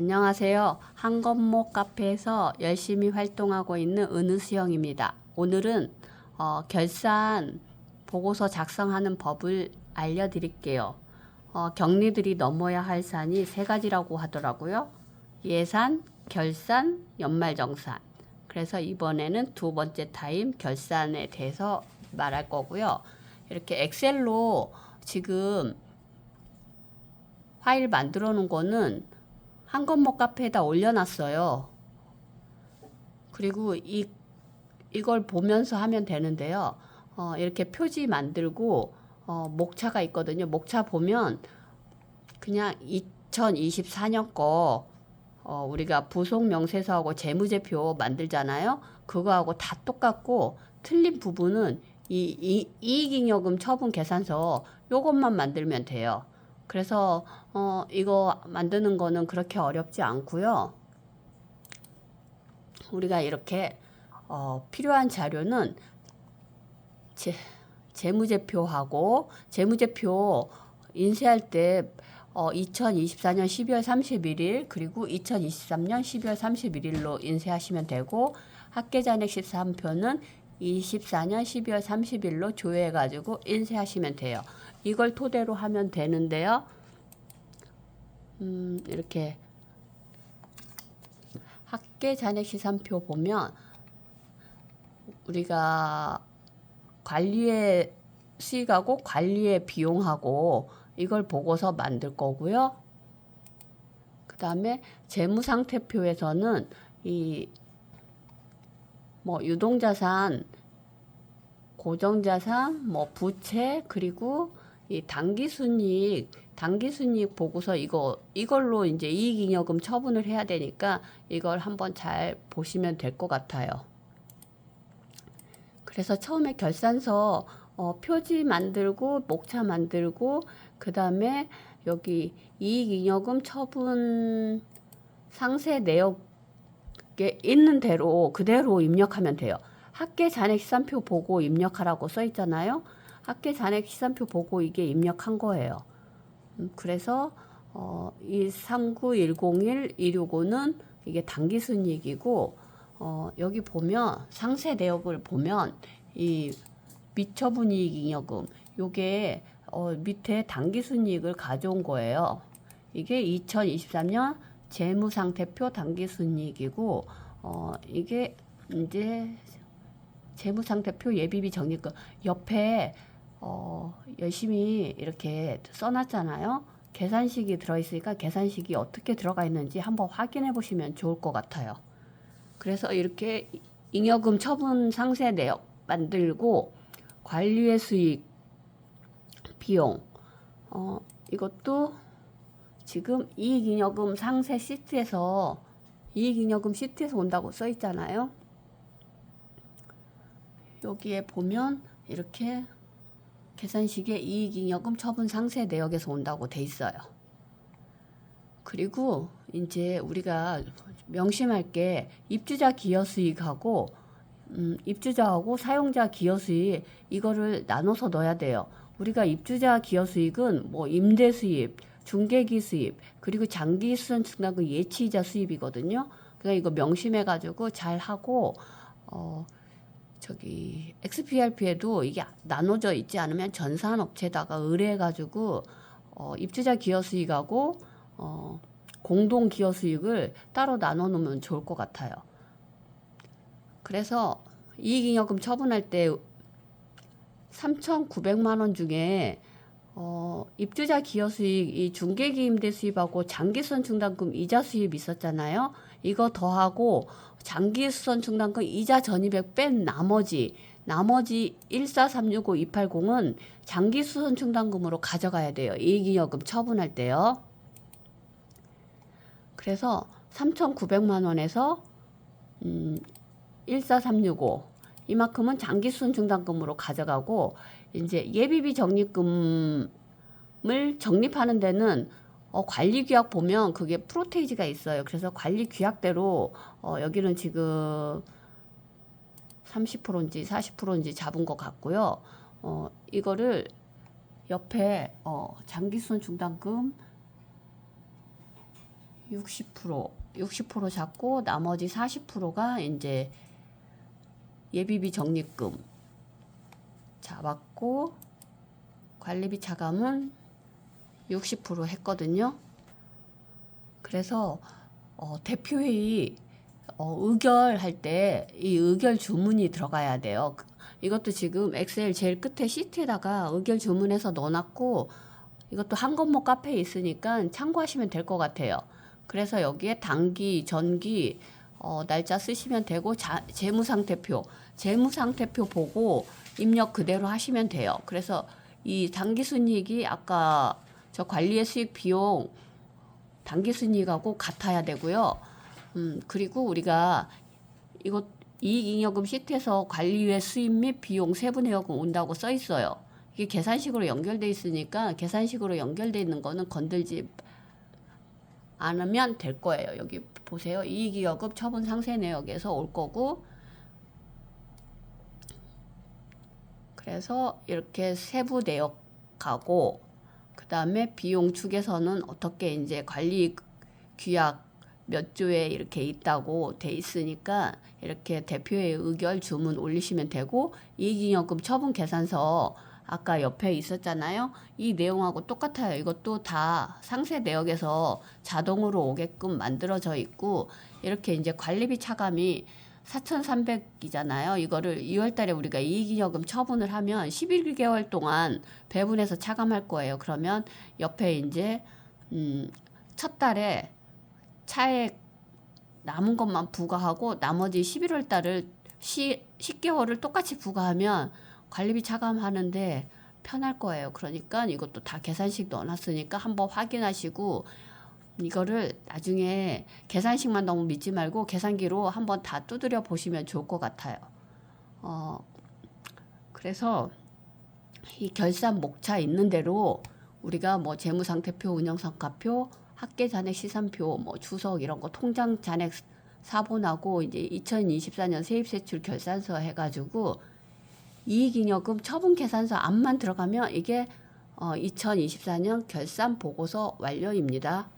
안녕하세요. 한건목 카페에서 열심히 활동하고 있는 은우수영입니다. 오늘은 어, 결산 보고서 작성하는 법을 알려드릴게요. 어, 격리들이 넘어야 할 산이 세 가지라고 하더라고요. 예산, 결산, 연말정산. 그래서 이번에는 두 번째 타임 결산에 대해서 말할 거고요. 이렇게 엑셀로 지금 파일 만들어 놓은 거는 한 건목 카페에다 올려놨어요. 그리고 이 이걸 보면서 하면 되는데요. 어, 이렇게 표지 만들고 어, 목차가 있거든요. 목차 보면 그냥 2024년 거 어, 우리가 부속 명세서하고 재무제표 만들잖아요. 그거하고 다 똑같고 틀린 부분은 이, 이 이익잉여금 처분 계산서 요것만 만들면 돼요. 그래서 어, 이거 만드는 거는 그렇게 어렵지 않고요. 우리가 이렇게 어, 필요한 자료는 제, 재무제표하고 재무제표 인쇄할 때 어, 2024년 12월 31일 그리고 2023년 12월 31일로 인쇄하시면 되고 학계잔액 13표는 24년 12월 30일로 조회해가지고 인쇄하시면 돼요. 이걸 토대로 하면 되는데요. 음, 이렇게 학계 잔액 시산표 보면 우리가 관리의 수익하고 관리의 비용하고 이걸 보고서 만들 거고요. 그 다음에 재무상태표에서는 이 뭐 유동자산, 고정자산, 뭐 부채 그리고 이 당기순이익, 당기순이익 보고서 이거 이걸로 이제 이익잉여금 처분을 해야 되니까 이걸 한번 잘 보시면 될 것 같아요. 그래서 처음에 결산서 어, 표지 만들고 목차 만들고 그 다음에 여기 이익잉여금 처분 상세 내역에 있는 대로 그대로 입력하면 돼요. 학계 잔액 시산표 보고 입력하라고 써 있잖아요. 학계 잔액 시산표 보고 이게 입력한 거예요. 음, 그래서 어, 이 39101, 265는 이게 당기순이익이고 어, 여기 보면 상세 내역을 보면 이 미처분이익잉여금 요게 어, 밑에 당기순이익을 가져온 거예요. 이게 2023년 재무상태표 당기순이익이고 어, 이게 이제 재무상태표 예비비 적립금 옆에 어, 열심히 이렇게 써놨잖아요. 계산식이 들어있으니까 계산식이 어떻게 들어가 있는지 한번 확인해 보시면 좋을 것 같아요. 그래서 이렇게 잉여금 처분 상세 내역 만들고 관리의 수익 비용 어, 이것도 지금 이익잉여금 상세 시트에서 이익잉여금 시트에서 온다고 써 있잖아요. 여기에 보면 이렇게 계산식에 이익잉여금 처분 상세 내역에서 온다고 돼 있어요. 그리고 이제 우리가 명심할 게 입주자 기여 수익하고 음, 입주자하고 사용자 기여 수익 이거를 나눠서 넣어야 돼요. 우리가 입주자 기여 수익은 뭐 임대 수입, 중개기 수입, 그리고 장기 수선 증가금 예치이자 수입이거든요. 그러니까 이거 명심해 가지고 잘 하고 어 저기 XPRP에도 이게 나눠져 있지 않으면 전산업체에다가 의뢰해 가지고 어 입주자 기여 수익하고 어 공동 기여 수익을 따로 나눠 놓으면 좋을 것 같아요. 그래서 이익잉여금 처분할 때 3,900만 원 중에 어, 입주자 기여 수익, 이 중개기 임대 수입하고 장기수선 충당금 이자 수입 있었잖아요. 이거 더하고 장기 수선 충당금 이자 전입액 뺀 나머지 나머지 14365-280은 장기 수선 충당금으로 가져가야 돼요. 이익잉여금 처분할 때요. 그래서 3,900만 원에서 음, 14365 이만큼은 장기 수선 충당금으로 가져가고 이제 예비비 적립금을 적립하는 데는 어, 관리 규약 보면 그게 프로테이지가 있어요. 그래서 관리 규약대로 어, 여기는 지금 30%인지 40%인지 잡은 것 같고요. 어, 이거를 옆에 어, 장기수선 충당금 60% 60% 잡고 나머지 40%가 이제 예비비 적립금 잡았고 관리비 차감은 60% 했거든요. 그래서 어, 대표회의 어, 의결할 때 이 의결 주문이 들어가야 돼요. 그- 이것도 지금 엑셀 제일 끝에 시트에다가 의결 주문해서 넣어놨고 이것도 한건모 카페에 있으니까 참고하시면 될 것 같아요. 그래서 여기에 단기, 전기 어, 날짜 쓰시면 되고 자, 재무상태표, 재무상태표 보고 입력 그대로 하시면 돼요. 그래서 이 단기 순이익이 아까 저 관리의 수익 비용 단기 순이익하고 같아야 되고요. 음, 그리고 우리가 이것 이익잉여금 시트에서 관리외 수입 및 비용 세분회여금 온다고 써 있어요. 이게 계산식으로 연결돼 있으니까 계산식으로 연결돼 있는 거는 건들지 않으면 될 거예요. 여기 보세요. 이익이여금 처분 상세 내역에서 올 거고 그래서 이렇게 세부 내역하고 그다음에 비용 축에서는 어떻게 이제 관리 규약 몇 조에 이렇게 있다고 돼 있으니까 이렇게 대표의 의결 주문 올리시면 되고 이익잉여금 처분 계산서 아까 옆에 있었잖아요. 이 내용하고 똑같아요. 이것도 다 상세 내역에서 자동으로 오게끔 만들어져 있고 이렇게 이제 관리비 차감이 4,300이잖아요. 이거를 2월 달에 우리가 이익잉여금 처분을 하면 11개월 동안 배분해서 차감할 거예요. 그러면 옆에 이제 음, 첫 달에 차액 남은 것만 부과하고 나머지 11월 달을 시, 10개월을 똑같이 부과하면 관리비 차감하는데 편할 거예요. 그러니까 이것도 다 계산식 넣어놨으니까 한번 확인하시고 이거를 나중에 계산식만 너무 믿지 말고 계산기로 한번 다 두드려 보시면 좋을 것 같아요. 어, 그래서 이 결산 목차 있는 대로 우리가 뭐 재무상태표, 운영성과표, 학계잔액 시산표, 뭐 주석 이런 거 통장 잔액 사본하고 이제 2024년 세입세출 결산서 해가지고 이익잉여금 처분 계산서 안만 들어가면 이게 어, 2024년 결산 보고서 완료입니다.